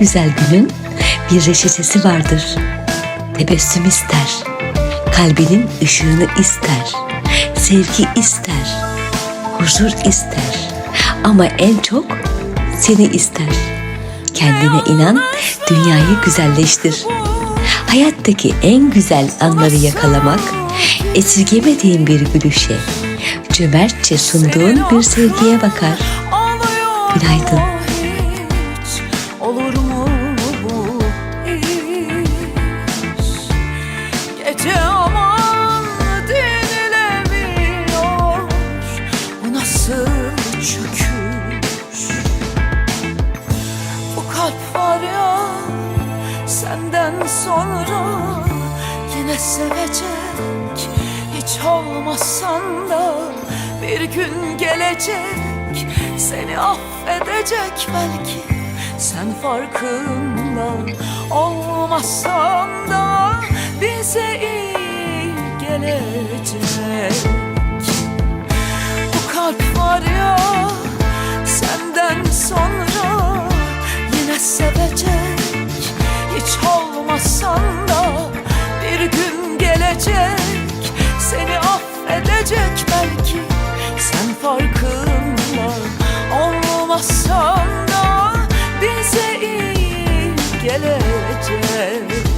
güzel günün bir reçetesi vardır. Tebessüm ister, kalbinin ışığını ister, sevgi ister, huzur ister ama en çok seni ister. Kendine inan, dünyayı güzelleştir. Hayattaki en güzel anları yakalamak, esirgemediğin bir gülüşe, cömertçe sunduğun bir sevgiye bakar. Günaydın. Çöküş Bu kalp var ya senden sonra Yine sevecek. Hiç olmazsan da Bir gün gelecek. Seni affedecek belki Sen farkında olmazsan da Bize iyi gelecek gelecek belki. Sen farkında olmazsan da bize iyi gelecek.